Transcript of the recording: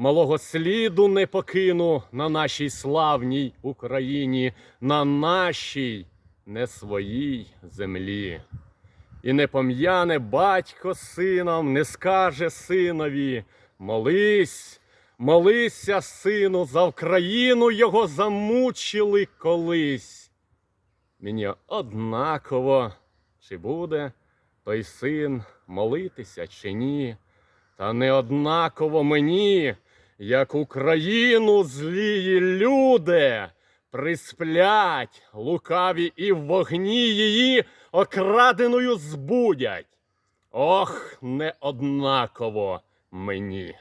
Малого сліду не покину на нашій славній Україні, на нашій не своїй землі. І не пом'яне батько сином, не скаже синові, молись, молися, сину, за Україну його замучили колись. Мені однаково, чи буде той син молитися, чи ні. Та не однаково мені, як Україну злії люди присплять лукаві і в вогні її окраденою збудять. Ох, не однаково мені.